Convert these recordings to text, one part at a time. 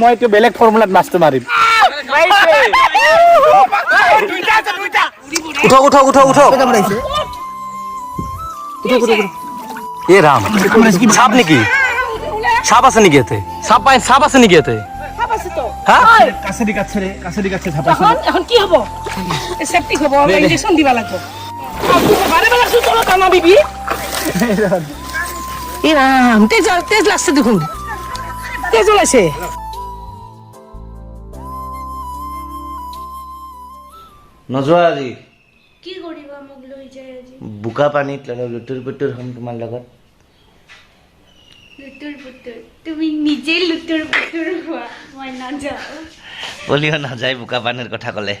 মই এতিয়া বেলেগ ফৰ্মুলাত মাছটো মাৰিম। উঠো উঠো উঠো উঠো এ রাম সাপ নাকি? সাপ আছে নাকি এতে সাপ পাই সাপ আছে নাকি এতে হ্যাঁ ধাপাইছো এখন কি হ'ব? চেফটি হ'ব ইঞ্জেকশ্যন দিব লাগিব। ৰাম। তেজ তেজ লাগছে দেখোন। তেজ ওলাইছে। নোযোৱা আজি। কি কৰিবা মোক লৈ যায় আজি? বোকা পানীত লুতুৰ পুতুৰ হ'ম তোমাৰ লগত। লুতুৰ পুতুৰ তুমি নিজেই লুতুৰ পুতুৰ হোৱা মই নাযাওঁ। পলিও নাযায় বোকা পানীৰ কথা ক'লে।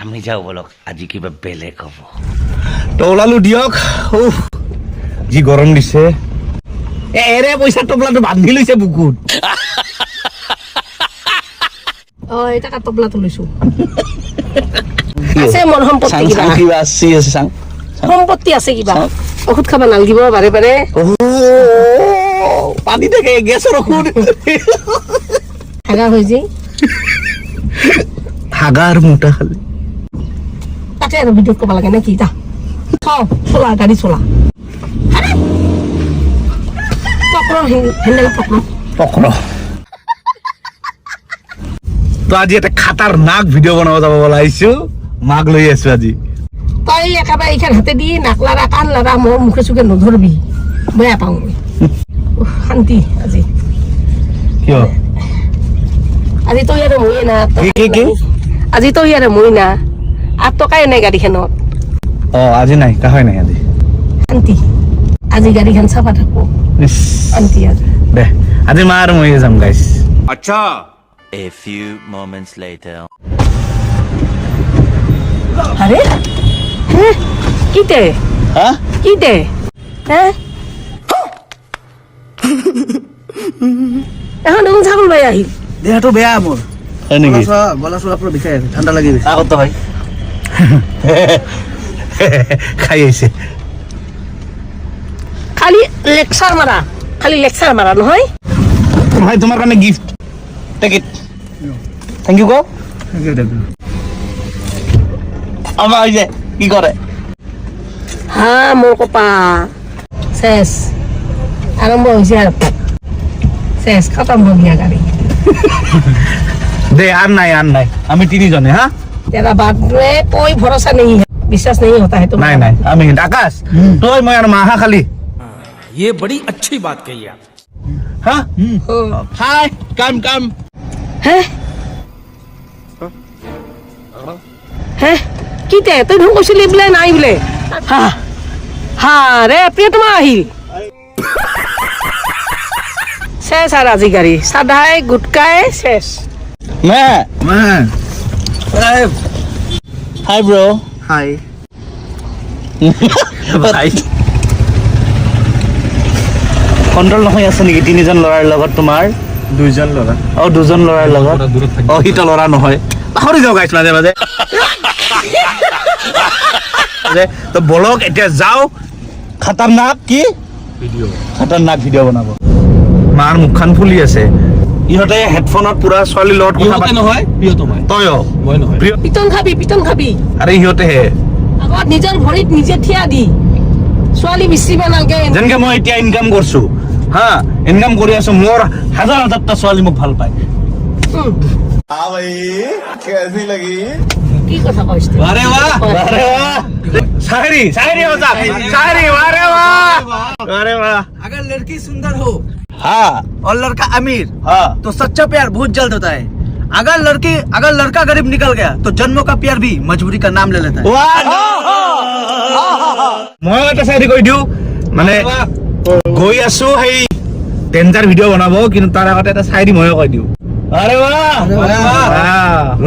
আমি যাওঁ বলক আজি কিবা বেলেগ হ'ব। তো ওলালো দিয়ক। উফ, যি গৰম দিছে। এ এৰে পইচা টোপলাটো বান্ধি লৈছে বুকুত। অ এটা কাটবলাটো লৈছো। আছে মন সম্পত্তি কিবা? কিবা আছে আছে চাং। সম্পত্তি আছে কিবা? ঔষধ খাব নালাগিব বাৰে বাৰে। পানী থাকে গেছৰ ঔষধ। হাগা হৈ যায়। মোটা খালি। তাকে আৰু ভিডিঅ'ত ক'ব লাগে নে কি? যা। থ চলা গাড়ী চলা। হেণ্ডেল তো আজি এটা খাতাৰ নাক ভিডিঅ' বনাব যাব ওলাইছো মাক লৈ আছো আজি। তই একেবাৰে এইখান হাতে দি নাক লাৰা কাণ লাৰা মোৰ মুখে চুখে নধৰবি। বেয়া পাওঁ শান্তি আজি। কিয়? আজি তই আৰু মই না কি, কি, কি? আজি তই আৰু মই না। আঠ টকাই নাই গাড়ীখনত। অ আজি নাই কাহৈ নাই আজি? শান্তি। আজি গাড়ীখন চাফা থাকো। শান্তি আজি। দে আজি মা আৰু ময়ে যাম guys A few moments later. আরে? হ্যাঁ কিতে হা কিতে হ্যাঁ? এখন দেখোন ছাগল বাই আহিল দেহটো বেয়া মোৰ। গলা চলা পুৰা বিষাই আছে ঠাণ্ডা লাগি গৈছে। আগত হয় খাই আহিছে। খালি লেকচাৰ মাৰা খালি লেকচাৰ মাৰা নহয়। ভাই তোমাৰ কাৰণে gift take it thank you কওক। আমাৰ হৈছে কি কৰে হা মোৰ কপা চেচ আৰম্ভ হৈছে আৰু চেচ খতম হৈ গিয়া গাড়ী দে আর নাই আর নাই আমি তিনিজনে হা তেৰা বাদ মে কোই ভৰসা নেই है বিশ্বাস नहीं होता है तो নাই নাই আমি আকাশ তই মই আৰু মাহা খালি ये बड़ी अच्छी बात कही आप হা হাই কাম কাম হে কিতে তই দেখোন কৈছিলি বোলে নাই বোলে? হা হা ৰে প্ৰিয়তমা আহিল। শেষ আৰু আজি গাড়ী। চাদাই গুটকাই শেষ। মে। মান হাই ব্ৰ হাই। কণ্ট্ৰল নহয় আছে নেকি? তিনিজন ল'ৰাৰ লগত তোমাৰ? দুইজন ল'ৰা। অ দুজন ল'ৰাৰ লগত। অ সিটো ল'ৰা নহয়। পাহৰি যাওঁ গাইছ মাজে মাজে। তো বলক এতিয়া যাওঁ। খাতাৰনাক কি? খাতাৰনাক ভিডিঅ' বনাব। মাৰ মুখখন ফুলি আছে। ইহঁতে হেডফোনত পুৰা ছোৱালীৰ লগত কথা পাতি নহয় প্ৰিয়তম। তই মই নহয়। প্ৰিয় পিটন খাবি পিটন খাবি। আৰে সিহঁতেহে আগত নিজৰ ভৰিত নিজে থিয়া দি। ছোৱালী বিচৰিব নালাগে। যেনেকে মই এতিয়া ইনকাম কৰিছো। হা ইনকাম কৰি আছো মোৰ হাজাৰ হাজাৰটা ছোৱালী মোক ভালো পায়। উম। কি কথা কৈছ তই? আরে বাহ अरे वाह शायरी शायरी होता शायरी अरे वाह अरे वाह अगर लड़की सुंदर हो हाँ और लड़का अमीर हाँ तो सच्चा प्यार बहुत जल्द होता है अगर लड़की अगर लड़का गरीब निकल गया तो जन्मों का प्यार भी मजबूरी का नाम ले लेता है মই এটা চাইৰি কৈ দিওঁ মানে গৈ আছো সেই ডেঞ্জাৰ ভিডিঅ' বনাব কিন্তু তাৰ আগতে এটা চাইৰি ময়ে কৈ দিওঁ আৰে বাহ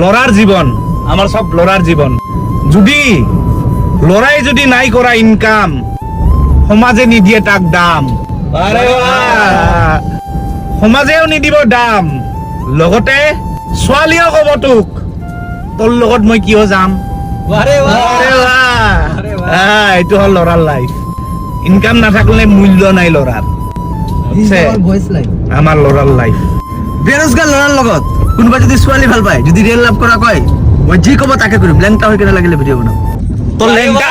ল'ৰাৰ জীৱন আমাৰ চব ল'ৰাৰ জীৱন যদি ল'ৰাই যদি নাই কৰা ইনকাম সমাজে নিদিয়ে তাক দাম। বাহ। সমাজেও নিদিব দাম। লগতে ছোৱালীয়েও ক'ব তোক তোৰ লগত মই কিয় যাম? আরে এইটো হ'ল ল'ৰাৰ লাইফ ইনকাম নাথাকিলে মূল্য নাই ল'ৰাৰ। আমাৰ ল'ৰাৰ লাইফ বেৰোজগাৰ ল'ৰাৰ লগত কোনোবা যদি ছোৱালী ভালো পায় যদি ৰিয়েল লাভ কৰা কয় মই যি ক'ব তাকে কৰিম। লেংটা হৈ কেনে লাগিলে ভিডিঅ' বনাম। তোর লেঙ্গা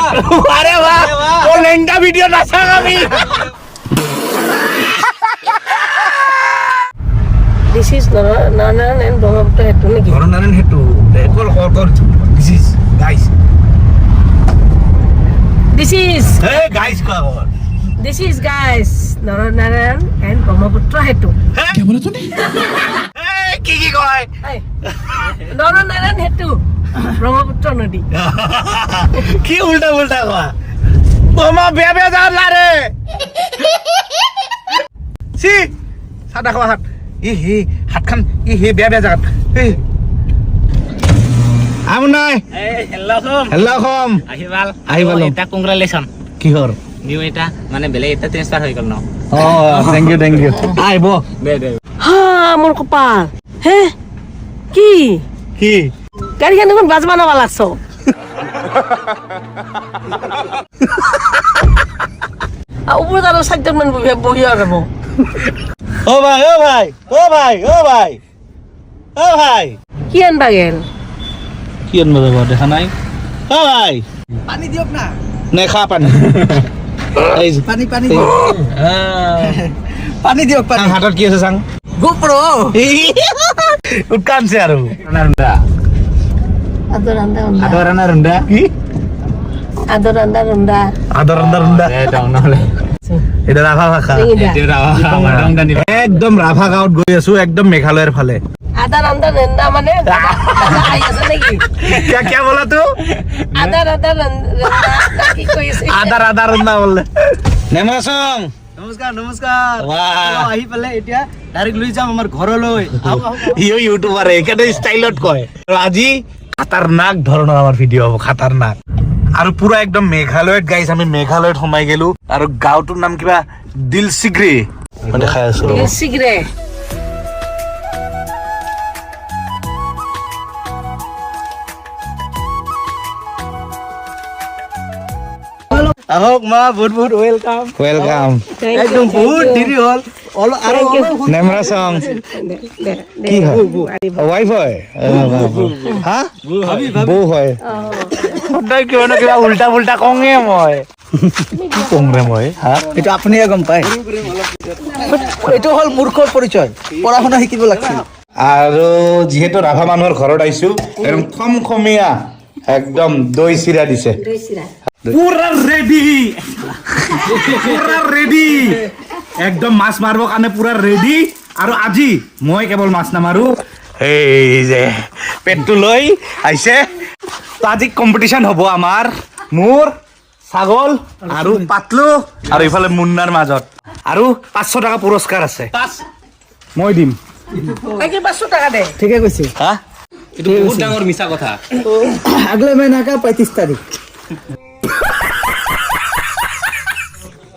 আরে বাহ! তোর লেঙ্গা ভিডিও না চাক আমি। This is Narayan and Brahmaputra হেতু নাকি? নরনারায়ণ হেতু কল কল call. This is guys this is hey guys call. This is guys Naranarayan and Brahmaputra হেতু কে বলে তুমি কি কি কয়? নরনারায়ণ হেতু ব্রহ্মপুত্র নদী কি উল্টা উল্টা কয়? তোমা বেয়া বেয়া যার লারে। সি সাদা খাওয়া হাত। ই হে হাত খান ই হে বেয়া বেয়া জাগাত হে। আম নাই? হেল্ল' কম আহিবাল। আহিবাল। এটা কংগ্ৰেচুলেশ্যন কিহৰ? নিউ এটা মানে বেলেগ এটা ট্ৰেন্সফাৰ হৈ গ'ল ন? অ থেংক ইউ থেংক ইউ আহিব। দে দে। হা মোৰ কপাল। হে কি? কি? গাড়ীখন দেখোন বাজ বানাবা লাগছ ওপৰত আৰু চাৰিজন মান বহি যাব ও ভাই ও ভাই ও ভাই ও ভাই। ও ভাই। কি আনবা গেল? কি আনব যাব দেখা নাই? ও ভাই। পানী দিয়ক না। নে খা পানী? পানী পানী পানী দিয়ক পানী। হাতত কি আছে চাং? গোপ্ৰ। উৎকানছে আৰু। আদৰ আন্দা আদৰ আনা ৰুণ্ডা কি? আদৰ আন্দা ৰন্ধা আদৰ আন্দা ৰুণ্ডা নহ'লে। এটা ৰাভা ভাষা। একদম ৰাভা গাঁৱত গৈ আছো একদম মেঘালয়ৰ ফালে। আদা ৰন্ধা ৰন্ধা মানে আহি! আছে নেকি? কিয়া কিয়া বলা তো? আদা আদা ৰন্ধা কি কৈ আছে আদাৰ আদাৰ ৰুণ্ডা বলে। নমস্কাৰ নমস্কাৰ আহি পেলাই এতিয়া ডাইৰেক্ট লৈ যাম আমাৰ ঘৰলৈ। আহক, আহক, আহক। ইউটিউবাৰ সেইকাৰণে ষ্টাইলত কয়। আৰু আজি খাতাৰনাক ধৰণৰ আমাৰ ভিডিঅ' হ'ব খাতাৰনাক। আৰু পুৰা একদম মেঘালয়ত গাইছ আমি মেঘালয়ত সোমাই গেলো। আৰু গাঁওটোৰ নাম কিবা দিলচিগ্ৰী। দেখাই আছো ৰ'ব। আহক মা বহুত বহুত ৱেলকাম ৱেলকাম একদম বহুত দেৰি হ'ল। অলপ আৰু অলপ নেমৰাচং কি হয়? ৱাইফ হয়? হা? বৌ হয়। সদায় কিবা না কিবা উল্টা পুল্টা কঙে মই। কি কং ৰে মই? হা? এইটো আপুনিহে গম পায়। এইটো হ'ল মূৰ্খৰ পৰিচয়। পঢ়া শুনা শিকিব লাগিছিল। আৰু যিহেতু ৰাভা মানুহৰ ঘৰত আহিছো একদম খমখমীয়া একদম দৈ চিৰা দিছে। পুৰা ৰেডি পুৰা ৰেডি একদম মাছ মাৰিবৰ কাৰণে পুৰা ৰেডি আৰু আজি মই কেৱল মাছ নামাৰো। এই যে পেটটো লৈ আহিছে। তো আজি কম্পিটিশ্যন হ'ব আমাৰ। মোৰ ছাগল আৰু পাতলু। আৰু ইফালে মুন্নাৰ মাজত। আৰু পাঁচশো টকা পুৰস্কাৰ আছে। মই দিম। পাঁচশো টকা দে। ঠিকে কৈছে। হা? এইটো বহুত ডাঙৰ মিছা কথা। আগলে মহিনা কা পঁয়ত্ৰিছ তাৰিখ।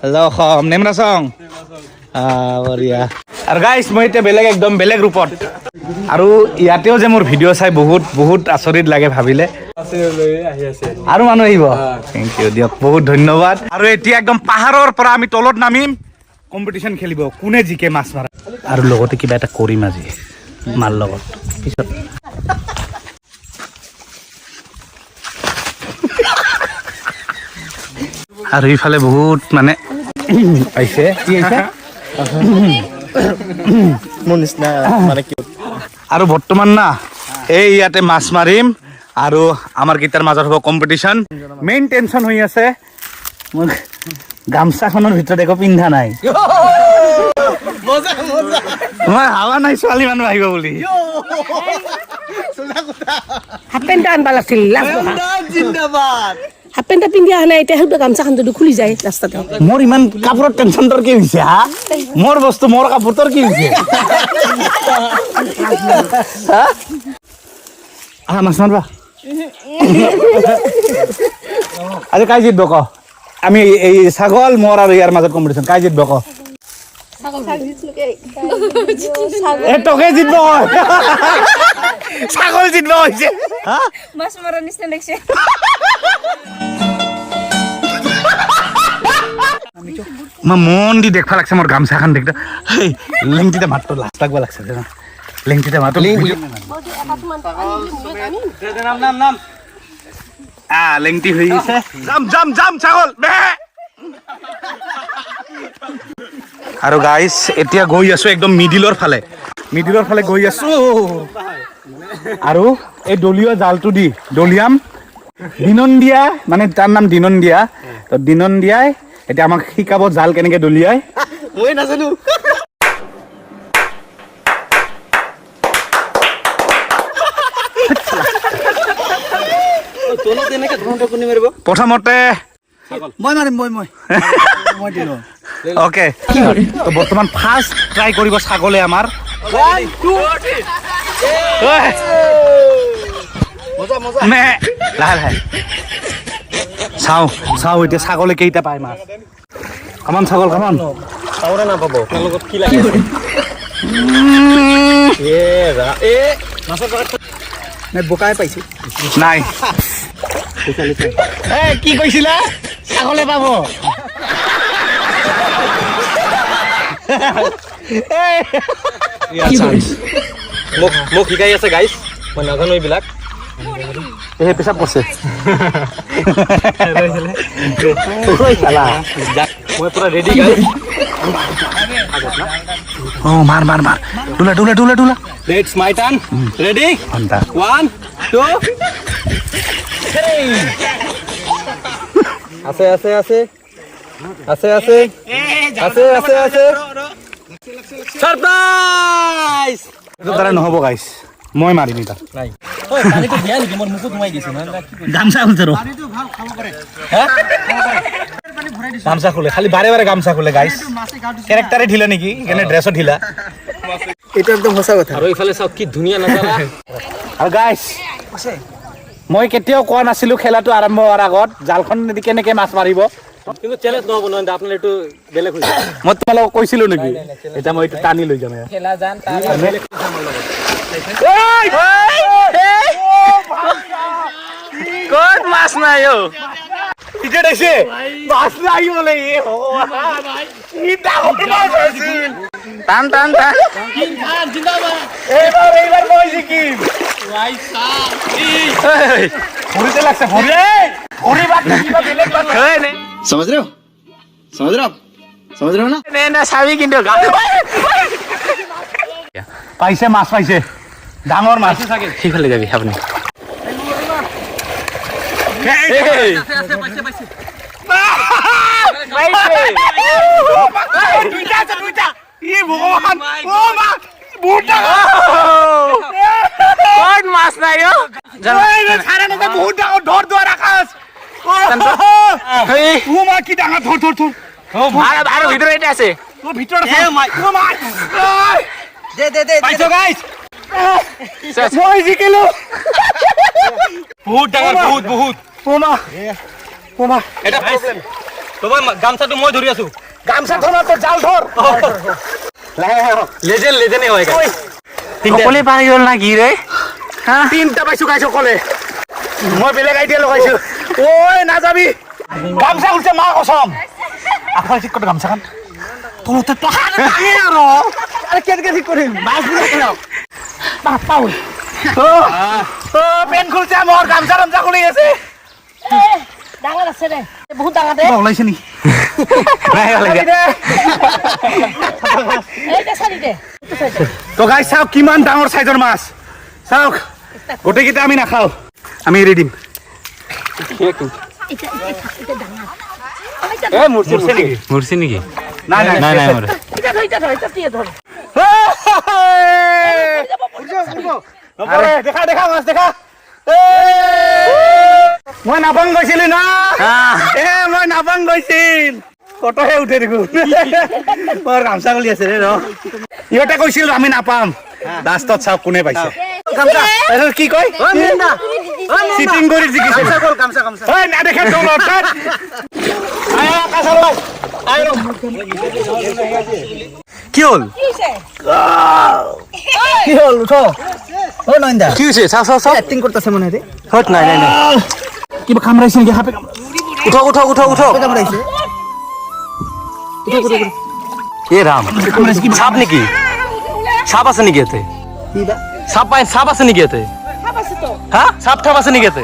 অসম নেমৰা চং বঢ়িয়া। আৰু গাইছ মই এতিয়া বেলেগ একদম বেলেগ ৰূপত। আৰু ইয়াতেও যে মোৰ ভিডিঅ' চাই বহুত বহুত আচৰিত লাগে ভাবিলে। আৰু মানুহ আহিব? থেংক ইউ দিয়ক। বহুত ধন্যবাদ। আৰু এতিয়া একদম পাহাৰৰ পৰা আমি তলত নামিম। কম্পিটিশ্যন খেলিব। কোনে জিকে মাছ মাৰা? আৰু লগতে কিবা এটা কৰিম আজি। মাৰ লগত। পিছত। আৰু ইফালে বহুত মানে আহিছে কি আহিছে মোৰ নিচিনা মানে কি আৰু বৰ্তমান না এই ইয়াতে মাছ মাৰিম আৰু আমাৰ কেইটাৰ মাজত হ'ব কম্পিটিশ্যন মেইন টেনশ্যন হৈ আছে। মই গামচাখনৰ ভিতৰত একো পিন্ধা নাই। মই হাৱা নাই ছোৱালী মানুহ আহিব বুলি। হাফ পেণ্ট আনবা লাগিছিল হাফ পেণ্ট পিন্ধি অহা নাই এতিয়া সেইটো গামচাখন যদি খুলি যায় ৰাস্তাতে। মোৰ ইমান কাপোৰৰ টেনশ্যন তোৰ কি হৈছে হা? মোৰ বস্তু মোৰ কাপোৰ তোৰ কি হৈছে? হা? আহা মাছ মাৰবা। আজি কাই জিতব ক আমি এই ছাগল মোৰ আৰু ইয়াৰ মাজত কম্পিটিশ্যন কাই জিতব ক তোকে জিতব ছাগল জিতব হৈছে। হা? মাছ মৰাৰ নিচিনা লাগিছে মন দি দেখবা লাগছে মোৰ গামচাখন দেখতে। হেই লেংটিতে মাত্ৰ লাজ লাগবা লাগছে জানা? লেংটিতে মাতো নাম নাম নাম আ লেংটি হৈ গৈছে। যাম যাম যাম ছাগল আৰু গাইছ এতিয়া গৈ আছো একদম মিডিলৰ ফালে। মিডিলৰ ফালে গৈ আছো। আৰু এই দলীয় জালটো দি দলিয়াম। দিনন্দিয়া মানে তাৰ নাম দিনন্দিয়া। তো দিনন্দিয়াই এতিয়া আমাক শিকাব জাল কেনেকে দলিয়াই। মই নাজানো। প্ৰথমতে মই মাৰিম মই মই। মই দিলো। অ'কে তো বৰ্তমান ফাৰ্ষ্ট ট্ৰাই কৰিব ছাগলে আমাৰ। লাহে লাহে। চাওঁ চাওঁ এতিয়া ছাগলে কেইটা পায় মাছ। কামান ছাগল কামান চাবৰে নাপাব। আপোনালোকক কি লাগে? বোকাই পাইছো? নাই। এ কি কৈছিলা? ছাগলে পাব। মোক মোক শিকাই আছে গাইছ মই নাজানো এইবিলাক। পুৰা ৰেডি গাইছ অঁ মাৰ মাৰ মাৰ তোলা তোলা তোলা তোলা লেটছ মাই ৰেডি ঘণ্টা ওৱান টু আছে আছে আছে আছে আছে আছে আছে আছে সাৰপ্ৰাইজ এইটো দ্বাৰা নহ'ব গাইছ মই মাৰিম নহয় গামছা খুলিছে গামছা খোলে খালি বাৰে বাৰে গামছা খোলে গাইছ কেৰেক্টাৰে ঢিলা নেকি? সেইকাৰণে ড্ৰেছত ঢিলা। এইটো একদম সঁচা কথা। আৰু এইফালে চাওক কি ধুনীয়া নাজাৰা আৰু গাইছ মই কেতিয়াও কোৱা নাছিলো খেলাটো আৰম্ভ হোৱাৰ আগত জালখন কেনেকে মাছ মাৰিব। কিন্তু চেলেঞ্জ নহ'ব নহয় আপোনাৰ এইটো বেলেগ হৈ মই তোমালোকক কৈছিলো নেকি? এতিয়া মই এইটো টানি লৈ যাম। ক'ত মাছ নাই অ? মাছ নাই বোলে টান টান টান। মই জিকিম। লাগছে समझ रहे हो? समझ रहे हो समझ रहे हो ना? नहीं ना सावी किंडो পাইছে মাছ পাইছে ডাঙৰ মাছ সিফালে যাবি আপুনি মাছ নাই বহুত ডাঙৰ ধৰ দুৱাৰ আকাশ ও মা এটা আছে পাইছো বহুত ডাঙৰ বহুত বহুত গামছাটো মই ধৰি আছো গামছা ধৰ জাল ধৰ লেজেন লেজেনে হয় গাই সকলে পাৰি গ'ল না কি ৰে তিনিটা পাইছো গাই সকলে মই বেলেগ আইডিয়া লগাইছো ওই না যাবি। গামছা উলছে মা কসম আপনার ঠিক করে গামছাখান তোর তো টাকা নাই আর আরে কেন কেন ঠিক করে মাছ দিয়ে কেন? বাপ্পা ওই। ও ও পেন খুলছে আমার। গামছা রমজা খুলে গেছে। ডাঙৰ আছে দে বহুত ডাঙৰ দে ওলাইছে নেকি তো গাই চাওক কিমান ডাঙৰ চাইজৰ মাছ। চাওক গোটেইকেইটা আমি নাখাওঁ। আমি এৰি দিম। নেকি? দিয়ে দেখা দেখা মাছ দেখা। মই নাপাং গৈছিলো না? এ মই নাপাং গৈছিল। কটহে উঠে দেখোন। বৰ গামছা গলি আছে ৰে ৰ। ইহঁতে কৈছিল আমি নাপাম। লাষ্টত চাওক কোনে পাইছে। কি কয়? সিটিং কিবা কামৰাইছে নেকি সাপে উঠ উঠ উঠ উঠ। কামৰাইছে এ ৰাম চাপ নেকি চাপ আছে নেকি? ইয়াতে চাপ পাই চাপ আছে নেকি ইয়াতে হ্যাঁ? সাপ ঠাপ আছে নেকি এতে?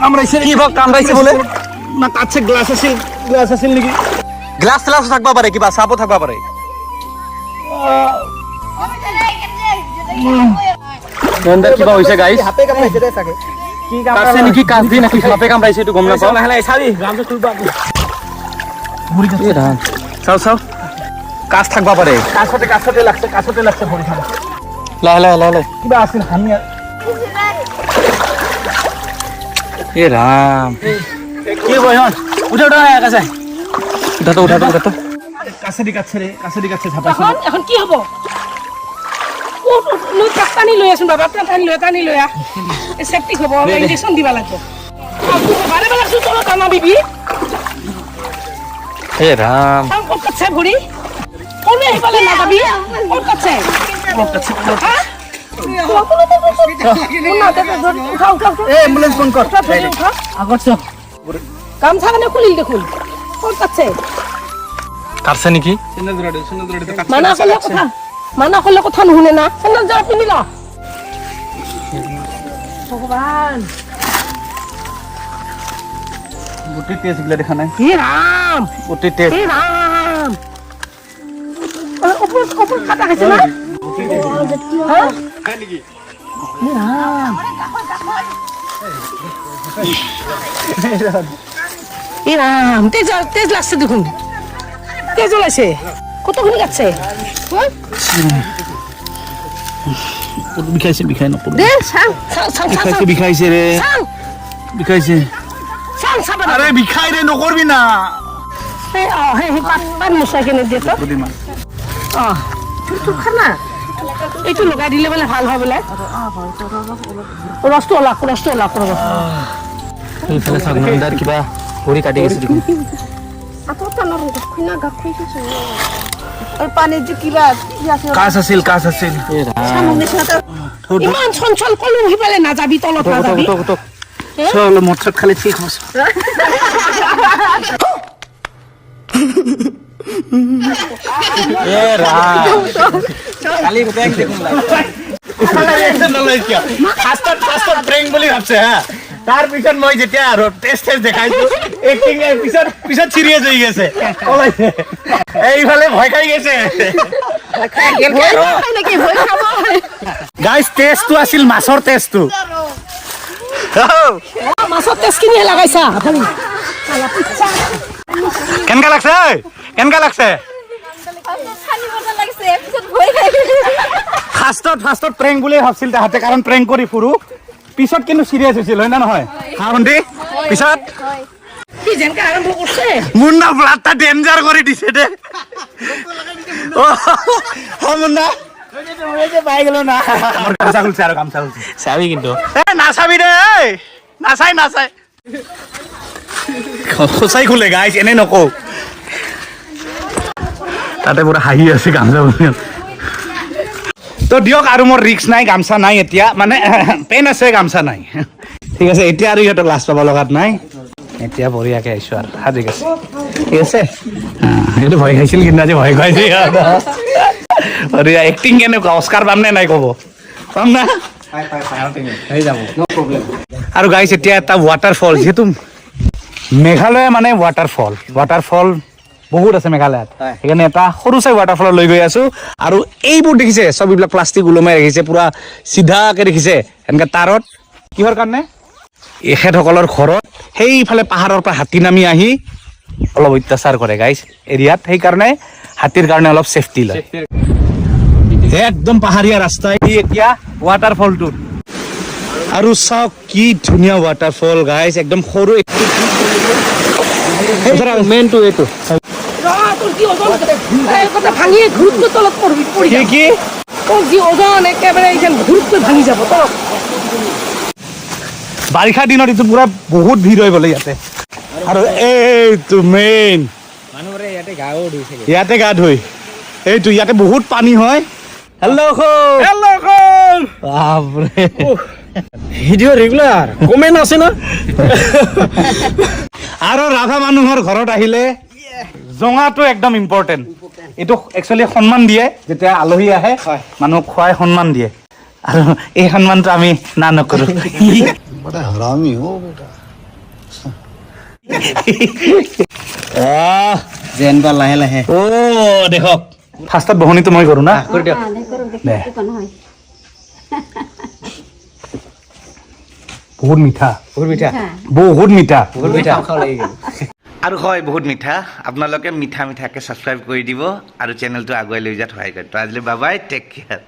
কামড়াইছে। কি ভক কামড়াইছে বলে? না কাছে গ্লাস আছিল গ্লাস আছিল নেকি? গ্লাস গ্লাস থাকবা পারে কিবা সাপও থাকবা পারে। এন্দার কিবা হৈছে গাইস হাতে কামড়াইছে দে চাগে। কাছে নেকি কাজ দি নাকি সাপে কামড়াইছে এইটো গম নাপাওঁ? এ ৰাম। চাও চাও। কাজ থাকবা পাৰে কাছতে কাছতে লাগছে কাছতে লাগছে ভৰিখন লাহে লাহে লাহে লাহে কিবা আছিল হামি এ ৰাম কি বহন উঠে উঠে কাছে। ঝাপাইছে। এখন এখন কি হ'ব লৈ কাক টানি লৈ আছোন বাবা টানি লৈ টানি লৈ আহ চেফটি হ'ব ইঞ্জেকশ্যন দিব লাগিব। বাৰে বাৰে আছো তলত এ ৰাম ক'ত কাটছে ভৰি ক'লে সেইফালে নাযাবি ক'ত কাটছে হা? কেনে ক'ত কাটছে কাটছে। নেকি? মানা কৰিলে কথা মানা কৰিলে কথা নুশুনে না। চেণ্ডেল যোৱা পিন্ধি ল। ভগৱান গোটেই তেজ গিলা দেখা নাই। হে ৰাম গোটেই তেজ হে ৰাম ওপৰত ওপৰত কাটা খাইছে না? ৰাম তেজ তেজ লাগছে দেখোন। তেজ ওলাইছে কতখিনি কাটছে? বিষাইছে বিষাই নকৰো বিষাইছে বিষাইছে ৰে বিষাইছে আৰে বিষাই ৰে নকৰবি না। অ পাত পাত কেনে দিয়ে তো। দুদিনমান খানা। এইটো লগাই দিলে বোলে ভালো হয় বোলে। ৰসটো ওলাওক ৰসটো ওলাওক ৰ'ব এইফালে চাওক কিবা ভৰি কাটি গৈছে নাযাবি তলত নাযাবি। মদ চদ খালে ঠিক হ'ব। এ ৰাম ফাৰ্ষ্টত ফাৰ্ষ্টত প্ৰেংক বুলি ভাবছে হা। তাৰ পিছত মই যেতিয়া আৰু টেষ্ট টেষ্ট দেখাইছো এক্টিং পিছত পিছত চিৰিয়াছ হৈ গৈছে এইফালে ভয় খাই গৈছে। গাইজ টেষ্টটো আছিল মাছৰ টেষ্টটো মাছৰ তেজখিনিহে লাগাইছা। কেনেকা লাগছে? কেনেকা লাগছে? ফাৰ্ষ্টত ফাৰ্ষ্টত প্ৰেংক বুলি ভাবছিল তাহাঁতে কাৰণ প্ৰেংক কৰি ফুৰো। পিছত কিন্তু চিৰিয়াছ হৈছিল হয় না নহয়? হা ভণ্টি? পিছত? মুন্না ব্লাডটা ডেঞ্জাৰ কৰি দিছে দে। মুন্না। নাচাবি দে নাচাই নাচাই। সঁচাই খোলে গাইছ এনে নকওঁ তাতে পুৰা হাঁহি আছে গামছা খুলি তো দিয়ক আৰু মোৰ ৰিক্স নাই গামছা নাই এতিয়া মানে পেন আছে গামছা নাই ঠিক আছে এতিয়া আৰু ইহঁতক লাজ পাব লগাত নাই এতিয়া বঢ়িয়াকে আহিছো আৰু হা ঠিক আছে ঠিক আছে এইটো ভয় খাইছিল কিন্তু আজি ভয় খুৱাইছে বঢ়িয়া এক্টিং কেনেকুৱা অস্কাৰ পাম নে নাই ক'ব পাম না আৰু গাইছ এতিয়া এটা ৱাটাৰফল যিহেতু মেঘালয় মানে ৱাটাৰফল ৱাটাৰফল বহুত আছে মেঘালয়ত। সেইকাৰণে এটা সৰু চাই ৱাটাৰফলত লৈ গৈ আছো। আৰু এইবোৰ দেখিছে চব এইবিলাক প্লাষ্টিক ওলমাই ৰাখিছে পুৰা চিধাকে দেখিছে। এনেকে তাৰত কিহৰ কাৰণে? এখেতসকলৰ ঘৰত সেইফালে পাহাৰৰ পৰা হাতী নামি আহি অলপ অত্যাচাৰ কৰে গাইছ এৰিয়াত। সেইকাৰণে হাতীৰ কাৰণে অলপ ছেফটি লয়। একদম পাহাৰীয়া ৰাস্তা এই এতিয়া ৱাটাৰফলটোত আৰু চাওক কি ধুনীয়া ৱাটাৰফল গাইছ একদম সৰু মেইনটো তলত কি কি ওজন এইখন ভাঙি যাব তলত বাৰিষা দিনত এইটো পুৰা বহুত ভিৰ হয় বোলে ইয়াতে। আৰু এইটো মেইন ইয়াতে গা ধুই। এইটো ইয়াতে বহুত পানী হয়। হেল্ল' হেল্ল' বাপৰে ভিডিঅ' ৰেগুলাৰ কমেণ্ট আছে না? আৰু ৰাধা মানুহৰ ঘৰত আহিলে জঙাটো একদম ইম্পৰ্টেণ্ট এইটো একচুৱেলি সন্মান দিয়ে যেতিয়া আলহী আহে মানুহক খুৱাই সন্মান দিয়ে। আৰু এই সন্মানটো আমি না নকৰো। আহ, যেন বা লাহে লাহে। অ দেখক। ফাৰ্ষ্টত বহনিটো মই কৰোঁ না? দে। বহুত মিঠা। বহুত মিঠা। বহুত মিঠা। বহুত মিঠা। লাগি গ'ল। আৰু হয় বহুত মিঠা। আপোনালোকে মিঠা মিঠাকৈ ছাবস্ক্ৰাইব কৰি দিব আৰু চেনেলটো আগুৱাই লৈ যোৱাত সহায় কৰে। তো আজিলৈ বাবাই টেক কেয়াৰ